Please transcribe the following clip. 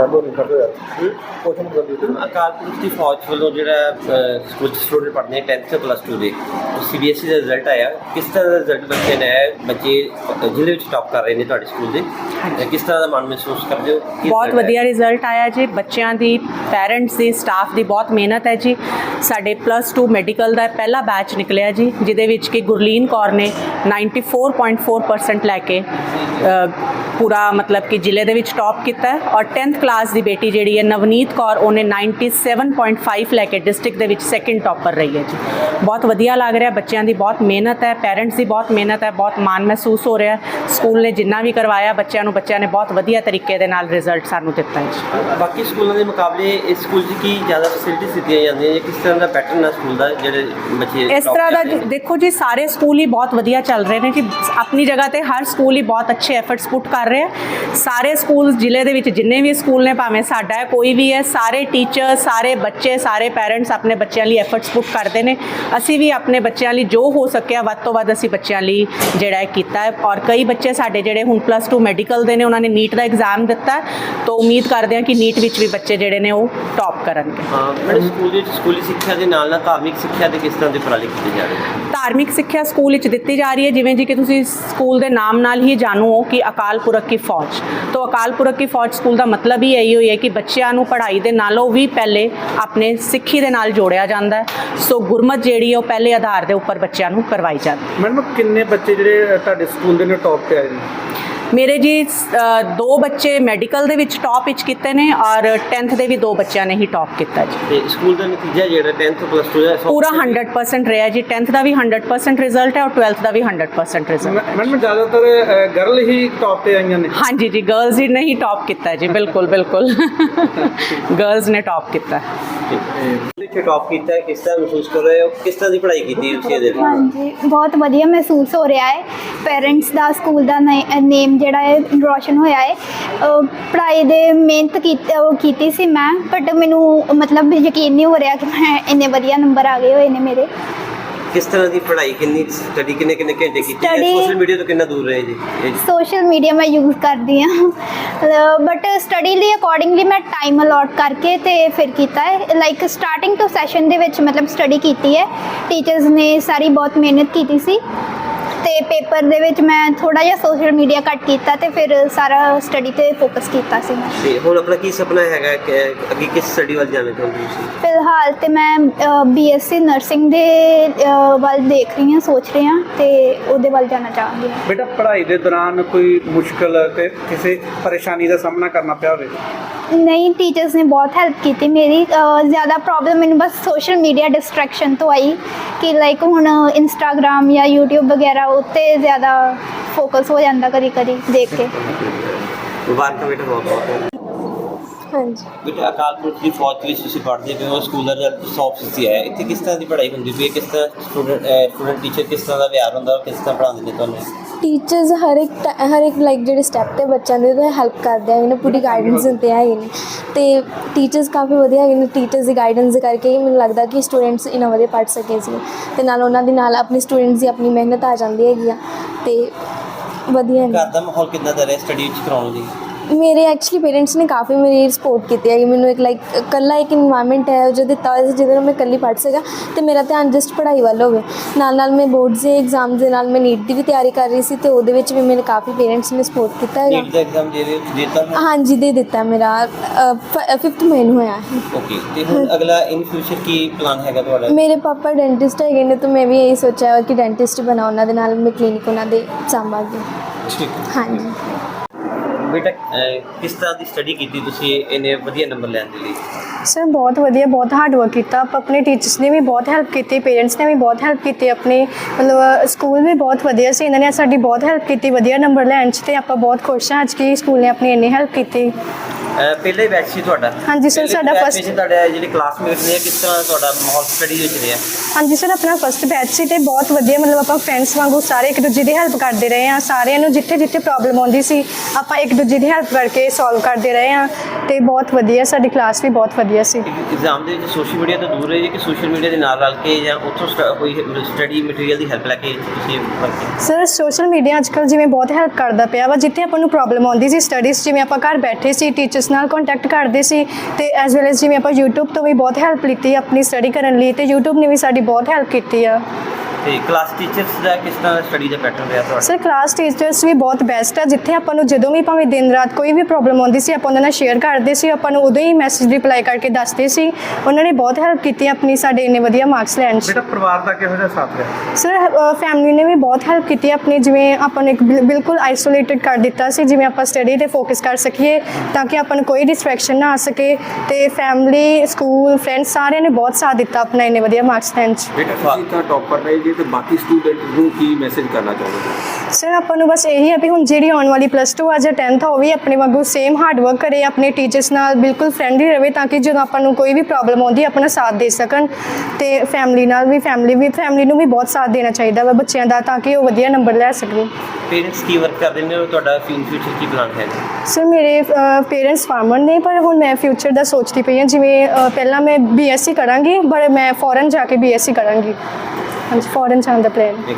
ਨਹੀਂ ਕਰਦੇ ਕਰਦੀ ਅਕਾਲ ਪੁਰਖ ਦੀ ਫੌਜ ਵੱਲੋਂ ਜਿਹੜਾ ਚ ਸਟੂਡੈਂਟ ਪੜ੍ਹਦੇ 10th ਤੇ ਪਲੱਸ 2 ਦੇ ਉਹ ਸੀਬੀਐਸਈ ਦਾ ਰਿਜ਼ਲਟ ਆਇਆ ਕਿਸ ਤਰ੍ਹਾਂ ਦਾ ਰਿਜ਼ਲਟ ਬੱਚੇ ਨੇ? ਬੱਚੇ ਜ਼ਿਲ੍ਹੇ ਵਿੱਚ ਟੌਪ ਕਰ ਰਹੇ ਨੇ ਤੁਹਾਡੇ ਸਕੂਲ ਦੇ ਕਿਸ ਤਰ੍ਹਾਂ ਦਾ ਮਨ ਮਹਿਸੂਸ ਕਰਦੇ ਹੋ ਬਹੁਤ? ਵਧੀਆ ਰਿਜ਼ਲਟ ਆਇਆ ਜੀ ਬੱਚਿਆਂ ਦੀ ਪੈਰੈਂਟਸ ਦੀ ਸਟਾਫ ਦੀ ਬਹੁਤ ਮਿਹਨਤ ਹੈ ਜੀ ਸਾਡੇ ਪਲੱਸ 2 ਮੈਡੀਕਲ ਦਾ ਪਹਿਲਾ ਬੈਚ ਨਿਕਲਿਆ ਜੀ, ਜਿਹਦੇ ਵਿੱਚ ਕਿ ਗੁਰਲੀਨ ਕੌਰ ਨੇ 94.4% ਲੈ ਕੇ ਪੂਰਾ ਮਤਲਬ ਕਿ ਜ਼ਿਲ੍ਹੇ ਦੇ ਵਿੱਚ ਟੌਪ ਕੀਤਾ ਔਰ 10th ਕਲਾਸ ਦੀ ਬੇਟੀ ਜਿਹੜੀ ਹੈ ਨਵਨੀਤ ਕੌਰ, ਉਹਨੇ 97.5 ਲੈ ਕੇ ਡਿਸਟ੍ਰਿਕਟ ਦੇ ਵਿੱਚ ਸੈਕਿੰਡ ਟੌਪਰ ਰਹੀ ਹੈ ਜੀ। ਬਹੁਤ ਵਧੀਆ ਲੱਗ ਰਿਹਾ, ਬੱਚਿਆਂ ਦੀ ਬਹੁਤ ਮਿਹਨਤ ਹੈ ਪੇਰੈਂਟਸ ਦੀ ਬਹੁਤ ਮਿਹਨਤ ਹੈ, ਬਹੁਤ ਮਾਣ ਮਹਿਸੂਸ ਹੋ ਰਿਹਾ ਸਕੂਲ ਨੇ ਜਿੰਨਾ ਵੀ ਕਰਵਾਇਆ, ਬੱਚਿਆਂ ਨੂੰ ਬੱਚਿਆਂ ਨੇ ਬਹੁਤ ਵਧੀਆ ਤਰੀਕੇ ਦੇ ਨਾਲ ਰਿਜ਼ਲਟ ਸਾਨੂੰ ਦਿੱਤਾ ਹੈ ਜੀ। ਬਾਕੀ ਸਕੂਲਾਂ ਦੇ ਮੁਕਾਬਲੇ ਇਸ ਸਕੂਲ 'ਚ ਕੀ ਜ਼ਿਆਦਾ ਫੈਸਿਲਿਟੀਜ਼ ਦਿੱਤੀਆਂ ਜਾਂਦੀਆਂ ਜਾਂ ਕਿਸ ਤਰ੍ਹਾਂ ਦਾ ਪੈਟਰਨ ਹੈ ਸਕੂਲ ਦਾ ਜਿਹੜੇ ਬੱਚੇ ਇਸ ਤਰ੍ਹਾਂ ਦਾ? ਦੇਖੋ ਜੀ ਸਾਰੇ ਸਕੂਲ ਹੀ ਬਹੁਤ ਵਧੀਆ ਚੱਲ ਰਹੇ ਨੇ ਜੀ। ਆਪਣੀ ਜਗ੍ਹਾ ਤੇ ਹਰ ਸਕੂਲ ਹੀ ਬਹੁਤ ਅੱਛੇ ਐਫਰਟਸ ਪੁੱਟ ਕਰ ਰਹੇ ਹੈ ਸਾਰੇ ਸਕੂਲ ਜ਼ਿਲ੍ਹੇ ਦੇ ਵਿੱਚ ਜਿੰਨੇ ਵੀ ਸਕੂਲ ਨੇ ਭਾਵੇਂ ਸਾਡਾ ਹੈ ਕੋਈ ਵੀ ਹੈ ਸਾਰੇ ਟੀਚਰ ਸਾਰੇ ਬੱਚੇ ਸਾਰੇ ਪੈਰੈਂਟਸ ਆਪਣੇ ਬੱਚਿਆਂ ਲਈ ਐਫਰਟਸ ਪੁੱਟ ਕਰਦੇ ਨੇ। ਅਸੀਂ ਵੀ ਆਪਣੇ ਬੱਚਿਆਂ ਲਈ ਜੋ ਹੋ ਸਕਿਆ ਵੱਧ ਤੋਂ ਵੱਧ ਅਸੀਂ ਬੱਚਿਆਂ ਲਈ ਜਿਹੜਾ ਹੈ ਕੀਤਾ ਹੈ। ਔਰ ਕਈ ਬੱਚੇ ਸਾਡੇ ਜਿਹੜੇ ਹੁਣ ਪਲੱਸ 2 ਮੈਡੀਕਲ ਦੇ ਨੇ ਉਹਨਾਂ ਨੇ ਨੀਟ ਦਾ ਐਗਜ਼ਾਮ ਦਿੱਤਾ ਤਾਂ ਉਮੀਦ ਕਰਦੇ ਹਾਂ ਕਿ ਨੀਟ ਵਿੱਚ ਵੀ ਬੱਚੇ ਜਿਹੜੇ ਨੇ ਉਹ ਟੌਪ ਕਰਨਗੇ। ਹਾਂ ਮੇਰੇ ਸਕੂਲ ਦੇ ਵਿੱਚ ਸਕੂਲੀ ਸਿੱਖਿਆ ਦੇ ਨਾਲ ਨਾਲ ਧਾਰਮਿਕ ਸਿੱਖਿਆ ਦੇ ਕਿਸ ਤਰ੍ਹਾਂ ਦੇ ਉਪਰਾਲੇ ਕੀਤੇ ਜਾ ਰਹੇ ਨੇ ਧਾਰਮਿਕ ਸਿੱਖਿਆ ਸਕੂਲ ਵਿੱਚ ਦਿੱਤੀ ਜਾ ਰਹੀ ਹੈ ਜਿਵੇਂ ਜੀ ਕਿ ਤੁਸੀਂ ਸਕੂਲ ਦੇ ਨਾਮ ਨਾਲ ਹੀ ਜਾਣੂ ਹੋ ਕਿ ਅਕਾਲ ਪੁਰਖ ਕੀ ਫੌਜ। ਤੋਂ ਅਕਾਲ ਪੁਰਖ ਕੀ ਫੌਜ ਸਕੂਲ ਦਾ ਮਤਲਬ ਹੀ ਇਹੀ ਹੋਈ ਹੈ ਕਿ ਬੱਚਿਆਂ ਨੂੰ ਪੜ੍ਹਾਈ ਦੇ ਨਾਲੋਂ ਵੀ ਪਹਿਲੇ ਆਪਣੇ ਸਿੱਖੀ ਦੇ ਨਾਲ ਜੋੜਿਆ ਜਾਂਦਾ ਹੈ। ਸੋ ਗੁਰਮਤ ਜਿਹੜੀ ਹੈ ਉਹ ਪਹਿਲੇ ਆਧਾਰ ਦੇ ਉੱਪਰ ਬੱਚਿਆਂ ਨੂੰ ਕਰਵਾਈ ਜਾਂਦੀ ਹੈ। ਮੈਡਮ ਕਿੰਨੇ ਬੱਚੇ ਜਿਹੜੇ ਤੁਹਾਡੇ ਸਕੂਲ ਦੇ ਨੇ ਟੌਪ ਤੇ ਆਏ ਨੇ? ਮੇਰੇ ਜੀ ਦੋ ਬੱਚੇ ਮੈਡੀਕਲ ਦੇ ਵਿੱਚ ਟੌਪ ਵਿੱਚ ਕੀਤੇ ਨੇ ਔਰ 10th ਦੇ ਵੀ ਦੋ ਬੱਚਿਆਂ ਨੇ ਹੀ ਟੌਪ ਕੀਤਾ ਜੀ। ਤੇ ਸਕੂਲ ਦਾ ਨਤੀਜਾ ਜਿਹੜਾ 10th ਪਲੱਸ 2 ਦਾ ਪੂਰਾ percent 100% ਰਿਹਾ ਜੀ। 10th ਦਾ ਵੀ 100% ਰਿਜ਼ਲਟ ਹੈ ਔਰ 12th ਦਾ ਵੀ 100% ਰਿਜ਼ਲਟ ਮੈ- ਮੈਡਮ ਜ਼ਿਆਦਾਤਰ ਗਰਲ ਹੀ ਟੌਪ ਤੇ ਆਈਆਂ ਨੇ। ਹਾਂਜੀ ਜੀ ਗਰਲਸ ਹੀ ਨਹੀਂ ਟੌਪ ਕੀਤਾ ਜੀ ਬਿਲਕੁਲ ਬਿਲਕੁਲ। ਗਰਲਸ ਨੇ ਟੌਪ ਕੀਤਾ। ਇੱਥੇ ਟੌਪ ਕੀਤਾ ਹੈ, ਕਿਸ ਤਰ੍ਹਾਂ ਮਹਿਸੂਸ ਕਰ ਰਹੇ ਹੋ? ਕਿਸ ਤਰ੍ਹਾਂ ਦੀ ਪੜ੍ਹਾਈ ਕੀਤੀ ਤੁਸੀਂ ਇਹਦੇ ਵਿੱਚ? ਹਾਂਜੀ, ਬਹੁਤ ਵਧੀਆ ਮਹਿਸੂਸ ਹੋ ਰਿਹਾ ਹੈ। ਪੇਰੈਂਟਸ ਦਾ ਸਕੂਲ ਦਾ ਨੇਮ ਜਿਹੜਾ ਹੈ, ਰੋਸ਼ਨ ਹੋਇਆ ਹੈ। ਅਹ, ਪੜ੍ਹਾਈ ਦੇ ਮਿਹਨਤ ਕੀਤੀ, ਉਹ ਕੀਤੀ ਸੀ ਮੈਂ ਬਟ ਮੈਨੂੰ ਮਤਲਬ ਯਕੀਨ ਨਹੀਂ ਹੋ ਰਿਹਾ ਕਿ ਮੈਂ ਇੰਨੇ ਵਧੀਆ ਨੰਬਰ ਆ ਗਏ ਹੋਏ ਨੇ ਮੇਰੇ। ਕਿਸ ਤਰ੍ਹਾਂ ਦੀ ਪੜ੍ਹਾਈ ਕਿੰਨੀ ਸਟੱਡੀ ਕਿੰਨੇ ਕਿੰਨੇ ਘੰਟੇ ਕੀਤੀ ਹੈ? Study- ਸੋਸ਼ਲ ਮੀਡੀਆ ਤੋਂ ਕਿੰਨਾ ਦੂਰ ਰਹੇ ਜੀ? ਇਹ ਸੋਸ਼ਲ ਮੀਡੀਆ ਮੈਂ ਯੂਜ਼ ਕਰਦੀ ਹਾਂ। ਬਟ ਸਟੱਡੀ ਲਈ ਅਕੋਰਡਿੰਗਲੀ ਮੈਂ ਟਾਈਮ ਅਲਾਟ ਕਰਕੇ ਤੇ ਫਿਰ ਕੀਤਾ ਹੈ। ਲਾਈਕ ਸਟਾਰਟਿੰਗ ਤੋਂ ਸੈਸ਼ਨ ਦੇ ਵਿੱਚ ਮਤਲਬ ਸਟੱਡੀ ਕੀਤੀ ਹੈ। ਟੀਚਰਸ ਨੇ ਸਾਰੀ ਬਹੁਤ ਮਿਹਨਤ ਕੀਤੀ ਸੀ। ਤੇ ਪੇਪਰ ਦੇ ਵਿੱਚ ਮੈਂ ਥੋੜਾ ਜਿਹਾ ਸੋਸ਼ਲ ਮੀਡੀਆ ਕੱਟ ਕੀਤਾ ਤੇ ਫਿਰ ਸਾਰਾ ਸਟੱਡੀ ਤੇ ਫੋਕਸ ਕੀਤਾ ਸੀ ਮੈਂ। ਤੇ ਹੁਣ ਆਪਣਾ ਕੀ ਸੁਪਨਾ ਹੈਗਾ ਕਿ ਅੱਗੇ ਕਿਸ ਸਟੱਡੀ ਵੱਲ ਜਾਣਾ ਚਾਹੁੰਦੇ ਹੋ ਤੁਸੀਂ? ਫਿਲਹਾਲ ਤੇ ਮੈਂ ਬੀਐਸਸੀ ਨਰਸਿੰਗ ਦੇ ਵੱਲ ਦੇਖ ਰਹੀ ਹਾਂ ਸੋਚ ਰਹੀ ਹਾਂ ਤੇ ਉਹਦੇ ਵੱਲ ਜਾਣਾ ਚਾਹਾਂਗੀ ਬੇਟਾ ਪੜ੍ਹਾਈ ਦੇ ਦੌਰਾਨ ਕੋਈ ਮੁਸ਼ਕਲ ਤੇ ਕਿਸੇ ਪਰੇਸ਼ਾਨੀ ਦਾ ਸਾਹਮਣਾ ਕਰਨਾ ਪਿਆ ਹੋਵੇ? ਨਹੀਂ ਟੀਚਰਸ ਨੇ ਬਹੁਤ ਹੈਲਪ ਕੀਤੀ ਮੇਰੀ। ਜ਼ਿਆਦਾ ਪ੍ਰੋਬਲਮ ਮੈਨੂੰ ਬਸ ਸੋਸ਼ਲ ਮੀਡੀਆ ਡਿਸਟਰੈਕਸ਼ਨ ਤੋਂ ਆਈ ਕਿ ਲਾਈਕ ਹੁਣ ਇੰਸਟਾਗ੍ਰam ਜਾਂ YouTube ਵਗੈਰਾ ਉੱਤੇ ਜ਼ਿਆਦਾ ਫੋਕਸ ਹੋ ਜਾਂਦਾ ਕਦੀ ਕਦੀ ਦੇਖ ਕੇ। ਮੁਬਾਰਕਾਂ ਬੇਟਾ ਬਹੁਤ ਬਹੁਤ ਹਾਂਜੀ। ਬੇਟਾ ਅਕਾਲ ਪੁਰਖ ਦੀ ਫੌਜ ਵਿੱਚ ਤੁਸੀਂ ਪੜ੍ਹਦੇ ਪਏ ਹੋ ਸਕੂਲ ਦਾ ਰਿਜ਼ਲਟ 100% ਆਇਆ ਇੱਥੇ ਕਿਸ ਤਰ੍ਹਾਂ ਦੀ ਪੜ੍ਹਾਈ ਹੁੰਦੀ ਹੈ? ਕਿਸ ਤਰ੍ਹਾਂ ਸਟੂਡੈਂਟ ਸਟੂਡੈਂਟ ਟੀਚਰ ਕਿਸ ਤਰ੍ਹਾਂ ਦਾ ਵਿਹਾਰ ਹੁੰਦਾ ਔਰ ਕਿਸ ਤਰ੍ਹਾਂ ਪੜ੍ਹਾਉਂਦੇ ਨੇ ਤੁਹਾਨੂੰ? ਟੀਚਰਸ ਹਰ ਇੱਕ ਟ- ਹਰ ਇੱਕ ਲਾਈਕ ਜਿਹੜੇ ਸਟੈਪ ਤੇ ਬੱਚਿਆਂ ਦੇ ਉਹਦੇ ਹੈਲਪ ਕਰਦੇ ਆ ਨੇ ਪੂਰੀ ਗਾਈਡੈਂਸ ਦਿੰਦੇ ਹੈਗੇ ਨੇ ਤੇ ਟੀਚਰਸ ਕਾਫੀ ਵਧੀਆ ਹੈਗੇ ਨੇ ਟੀਚਰਸ ਦੀ ਗਾਈਡੈਂਸ ਦੇ ਕਰਕੇ ਹੀ ਮੈਨੂੰ ਲੱਗਦਾ ਕਿ ਸਟੂਡੈਂਟਸ ਇਨਾ ਵਧੀਆ ਪੜ੍ਹ ਸਕੇ ਸੀ। ਤੇ ਨਾਲ ਉਹਨਾਂ ਦੇ ਨਾਲ ਆਪਣੇ ਸਟੂਡੈਂਟਸ ਦੀ ਆਪਣੀ ਮਿਹਨਤ ਆ ਜਾਂਦੀ ਹੈਗੀ ਆ। ਤੇ ਵਧੀਆ ਨੇ ਘਰ ਦਾ ਮਾਹੌਲ ਕਿੰਨਾ ਦਾ ਰਿਹਾ ਸਟੱਡੀ 'ਚ ਕਰਾਉਣ ਲਈ? ਮੇਰੇ ਐਕਚੁਅਲੀ ਪੇਰੈਂਟਸ ਨੇ ਕਾਫੀ ਮੇਰੀ ਸਪੋਰਟ ਕੀਤੀ ਹੈ ਮੈਨੂੰ ਇੱਕ ਲਾਈਕ ਕੱਲਾ ਇੱਕ ਇਨਵਾਇਰਨਮੈਂਟ ਹੈ ਜੋ ਦਿੱਤਾ ਹੋਇਆ ਸੀ ਜਿਹਦੇ ਨਾਲ ਮੈਂ ਇਕੱਲੀ ਪੜ੍ਹ ਸਕਾਂ ਤੇ ਮੇਰਾ ਧਿਆਨ ਜਸਟ ਪੜ੍ਹਾਈ ਵੱਲ ਹੋਵੇ। ਨਾਲ ਨਾਲ ਮੈਂ ਬੋਰਡਸ ਦੇ ਐਗਜ਼ਾਮ ਦੇ ਨਾਲ ਮੈਂ ਨੀਟ ਦੀ ਵੀ ਤਿਆਰੀ ਕਰ ਰਹੀ ਸੀ ਤੇ ਉਹਦੇ ਵਿੱਚ ਵੀ ਮੇਰੇ ਕਾਫੀ ਪੇਰੈਂਟਸ ਨੇ ਸਪੋਰਟ ਕੀਤਾ ਹੈਗਾ। ਨੀਟ ਦਾ ਐਗਜ਼ਾਮ ਦੇ ਦਿੱਤਾ ਹਾਂਜੀ ਦੇ ਦਿੱਤਾ ਮੇਰਾ। 5th ਮਈ ਨੂੰ ਹੋਇਆ ਹੈ। ਓਕੇ ਤੇ ਹੁਣ ਅਗਲਾ ਇਨ ਫਿਊਚਰ ਕੀ ਪਲਾਨ ਹੈਗਾ ਤੁਹਾਡਾ? ਮੇਰੇ ਪਾਪਾ ਡੈਂਟਿਸਟ ਹੈਗੇ ਨੇ ਤਾਂ ਮੈਂ ਵੀ ਇਹੀ ਸੋਚਿਆ ਕਿ ਡੈਂਟਿਸਟ ਬਣਾ ਉਹਨਾਂ ਦੇ ਨਾਲ ਮੈਂ ਕਲੀਨਿਕ ਉਹਨਾਂ ਦੇ ਸਾਂਭਾਂਗੀ। ਠੀਕ ਹਾਂਜੀ। ਬੇਟਾ ਅਹ, ਕਿਸ ਤਰ੍ਹਾਂ ਦੀ ਸਟੱਡੀ ਕੀਤੀ ਤੁਸੀਂ? ਇਹਨੇ ਵਧੀਆ ਨੰਬਰ ਲੈਣ ਦੇ ਲਈ। ਸਰ ਬਹੁਤ ਵਧੀਆ ਬਹੁਤ ਹਾਰਡ ਵਰਕ ਕੀਤਾ। ਆਪਾਂ ਆਪਣੇ ਟੀਚਰਸ ਨੇ ਵੀ ਬਹੁਤ ਹੈਲਪ ਕੀਤੀ ਪੇਰੈਂਟਸ ਨੇ ਵੀ ਬਹੁਤ ਹੈਲਪ ਕੀਤੀ ਆਪਣੇ ਮਤਲਬ ਸਕੂਲ ਵੀ ਬਹੁਤ ਵਧੀਆ ਸੀ। ਇਹਨਾਂ ਨੇ ਸਾਡੀ ਬਹੁਤ ਹੈਲਪ ਕੀਤੀ ਵਧੀਆ ਨੰਬਰ ਲੈਣ 'ਚ ਤੇ ਆਪਾਂ ਬਹੁਤ ਖੁਸ਼ ਹਾਂ। ਅੱਜ ਕਿ ਸਕੂਲ ਨੇ ਆਪਣੀ ਇੰਨੀ ਹੈਲਪ ਕੀਤੀ। ਪਹਿਲੇ ਬੈਚ ਸੀ ਤੁਹਾਡਾ। ਹਾਂਜੀ ਪਹਿਲੇ ਸਾਡਾ first- ਤੁਹਾਡੇ ਜਿਹੜੇ ਕਲਾਸਮੇਟ ਨੇ ਕਿਸ ਤਰ੍ਹਾਂ ਤੁਹਾਡਾ ਮਾਹੌਲ ਸਟੱਡੀ ਵਿੱਚ ਰਿਹਾ? ਹਾਂਜੀ ਸਰ ਆਪਣਾ ਫਸਟ ਬੈਚ ਸੀ ਤੇ ਬਹੁਤ ਵਧੀਆ ਮਤਲਬ ਆਪਾਂ ਫਰੈਂਡਸ ਵਾਂਗੂ ਸਾਰੇ ਇੱਕ ਦੂਜੇ ਦੀ ਹੈਲਪ ਕਰਦੇ ਰਹੇ ਹਾਂ। ਸਾਰਿਆਂ ਨੂੰ ਜਿੱਥੇ ਜਿੱਥੇ ਪ੍ਰੋਬਲਮ ਆਉਂਦੀ ਸੀ ਆਪਾਂ ਇੱਕ ਦੂਜੀ ਦੀ ਹੈਲਪ ਕਰਕੇ ਸੋਲਵ ਕਰਦੇ ਰਹੇ ਹਾਂ ਤੇ ਬਹੁਤ ਵਧੀਆ ਸਾਡੀ ਕਲਾਸ ਵੀ ਬਹੁਤ ਵਧੀਆ ਸੀ। ਐਗਜ਼ਾਮ ਦੇ ਵਿੱਚ ਸੋਸ਼ਲ ਮੀਡੀਆ ਤੋਂ ਦੂਰ ਰਹੇ ਜੀ ਕਿ ਸੋਸ਼ਲ ਮੀਡੀਆ ਦੇ ਨਾਲ ਰਲ ਕੇ ਜਾਂ ਉੱਥੋਂ ਸਟ- ਕੋਈ ਸਟੱਡੀ ਮਟੀਰੀਅਲ ਦੀ ਹੈਲਪ ਲੈ ਕੇ ਤੁਸੀਂ ਸਰ ਸੋਸ਼ਲ ਮੀਡੀਆ ਅੱਜਕੱਲ ਜਿਵੇਂ ਬਹੁਤ ਹੈਲਪ ਕਰਦਾ ਪਿਆ ਵਾ ਜਿੱਥੇ ਆਪਾਂ ਨੂੰ ਪ੍ਰੋਬਲਮ ਆਉਂਦੀ ਸੀ ਸਟੱਡੀਜ਼ ਜਿਵੇਂ ਆਪਾਂ ਘਰ ਬੈਠੇ ਸੀ ਟੀਚਰਸ ਨਾਲ ਕੰਟੈਕਟ ਕਰਦੇ ਸੀ ਤੇ ਐਸ ਵੈਲ ਐਸ ਜਿਵੇਂ ਆਪਾਂ YouTube ਤੋਂ ਵੀ ਬਹੁਤ ਹੈਲਪ ਲਿੱਤੀ ਆਪਣੀ ਸਟੱਡੀ ਕਰਨ ਲਈ ਤੇ YouTube ਨੇ ਵੀ ਸਾਡੀ ਬਹੁਤ ਹੈਲਪ ਕੀਤੀ ਆ। ਤੇ ਕਲਾਸ ਟੀਚਰਸ ਦਾ ਕਿਸ ਤਰ੍ਹਾਂ ਸਟੱਡੀ ਦਾ ਪੈਟਰਨ ਰਿਹਾ ਤੁਹਾਡਾ? ਸਰ ਕਲਾਸ ਟੀਚਰਸ ਵੀ ਬਹੁਤ ਬੈਸਟ ਆ। ਜਿੱਥੇ ਆਪਾਂ ਨੂੰ ਜਦੋਂ ਵੀ ਭਾਵੇਂ ਦਿਨ ਰਾਤ ਕੋਈ ਵੀ ਪ੍ਰੋਬਲਮ ਆਉਂਦੀ ਸੀ ਆਪਾਂ ਉਹਨਾਂ ਨਾਲ ਸ਼ੇਅਰ ਕਰਦੇ ਸੀ। ਆਪਾਂ ਨੂੰ ਉਦੋਂ ਹੀ ਮੈਸੇਜ ਰਿਪਲਾਈ ਕਰਕੇ ਦੱਸਦੇ ਸੀ। ਉਹਨਾਂ ਨੇ ਬਹੁਤ ਹੈਲਪ ਕੀਤੀ ਆਪਣੀ ਸਾਡੇ ਇੰਨੇ ਵਧੀਆ ਮਾਰਕਸ ਲੈਣ 'ਚ। ਬੇਟਾ ਪਰਿਵਾਰ ਦਾ ਕਿਹੋ ਜਿਹਾ ਸਾਥ ਰਿਹਾ? ਸਰ ਫੈਮਿਲੀ ਨੇ ਵੀ ਬਹੁਤ ਹੈਲਪ ਕੀਤੀ ਆਪਣੀ। ਜਿਵੇਂ ਆਪਾਂ ਨੂੰ ਇੱਕ ਬਿਲ- ਬਿਲਕੁਲ ਆਈਸੋਲੇਟਡ ਕਰ ਦਿੱਤਾ ਸੀ। ਜਿਵੇਂ ਆਪਾਂ ਸਟੱਡੀ ਤੇ ਫੋਕਸ ਕਰ ਸਕੀਏ ਤਾਂ ਕਿ ਆਪਾਂ ਨੂੰ ਕੋਈ ਡਿਸਟਰੈਕਸ਼ਨ ਨਾ ਆ ਸਕੇ। ਤੇ ਫੈਮਿਲੀ ਸਕੂਲ ਫਰੈਂਡਸ ਸਾਰਿਆਂ ਨੇ ਬਹੁਤ ਸਾਥ ਦਿੱਤਾ ਆਪਣਾ ਇੰਨੇ ਵਧੀਆ ਮਾਰਕਸ ਲੈਣ 'ਚ। ਬੇਟਾ ਤੁਸੀਂ ਤਾਂ ਟੌਪਰ ਰਹੇ ਜੀ। ਤੇ ਬਾਕੀ ਸਟੂਡੈਂਟ ਨੂੰ ਕੀ ਮੈਸੇਜ ਕਰਨਾ ਚਾਹੋਗੇ ਸਰ ਆਪਾਂ ਨੂੰ ਬਸ ਇਹੀ ਹੈ ਵੀ ਹੁਣ ਜਿਹੜੀ ਆਉਣ ਵਾਲੀ ਪਲੱਸ 2 ਆ ਜਾਂ 10th ਆ ਉਹ ਵੀ ਆਪਣੇ ਵਾਂਗੂ ਸੇਮ ਹਾਰਡ ਵਰਕ ਕਰੇ ਆਪਣੇ ਟੀਚਰਸ ਨਾਲ ਬਿਲਕੁਲ ਫਰੈਂਡਲੀ ਰਵੇ ਤਾਂ ਕਿ ਜਦੋਂ ਆਪਾਂ ਨੂੰ ਕੋਈ ਵੀ ਪ੍ਰੋਬਲਮ ਆਉਂਦੀ ਹੈ ਆਪਣਾ ਸਾਥ ਦੇ ਸਕਣ ਤੇ ਫੈਮਿਲੀ ਨਾਲ ਵੀ ਫੈਮਿਲੀ ਵੀ ਫੈਮਿਲੀ ਨੂੰ ਵੀ ਬਹੁਤ ਸਾਥ ਦੇਣਾ ਚਾਹੀਦਾ ਵਾ ਬੱਚਿਆਂ ਦਾ ਤਾਂ ਕਿ ਉਹ ਵਧੀਆ ਨੰਬਰ ਲੈ ਸਕਣ। ਪੇਰੈਂਟਸ ਕੀ ਵਰਕ ਕਰਦੇ ਨੇ? ਔਰ ਤੁਹਾਡਾ ਫਿਊਚਰ ਕੀ ਪਲਾਨ ਹੈ? ਸਰ ਮੇਰੇ ਪੇਰੈਂਟਸ ਫਾਰਮਰ ਨੇ ਪਰ ਹੁਣ ਮੈਂ ਫਿਊਚਰ ਦਾ ਸੋਚਦੀ ਪਈ ਹਾਂ ਜਿਵੇਂ ਅ, ਪਹਿਲਾਂ ਮੈਂ ਬੀਐਸਸੀ ਕਰਾਂਗੀ ਪਰ ਮੈਂ ਫੋਰਨ ਜਾ ਕੇ ਬੀਐਸਸੀ ਕਰਾਂਗੀ। ਹਾਂਜੀ ਫੋਰਨ ਜਾਣ ਦਾ ਪਲਾਨ ਜੀ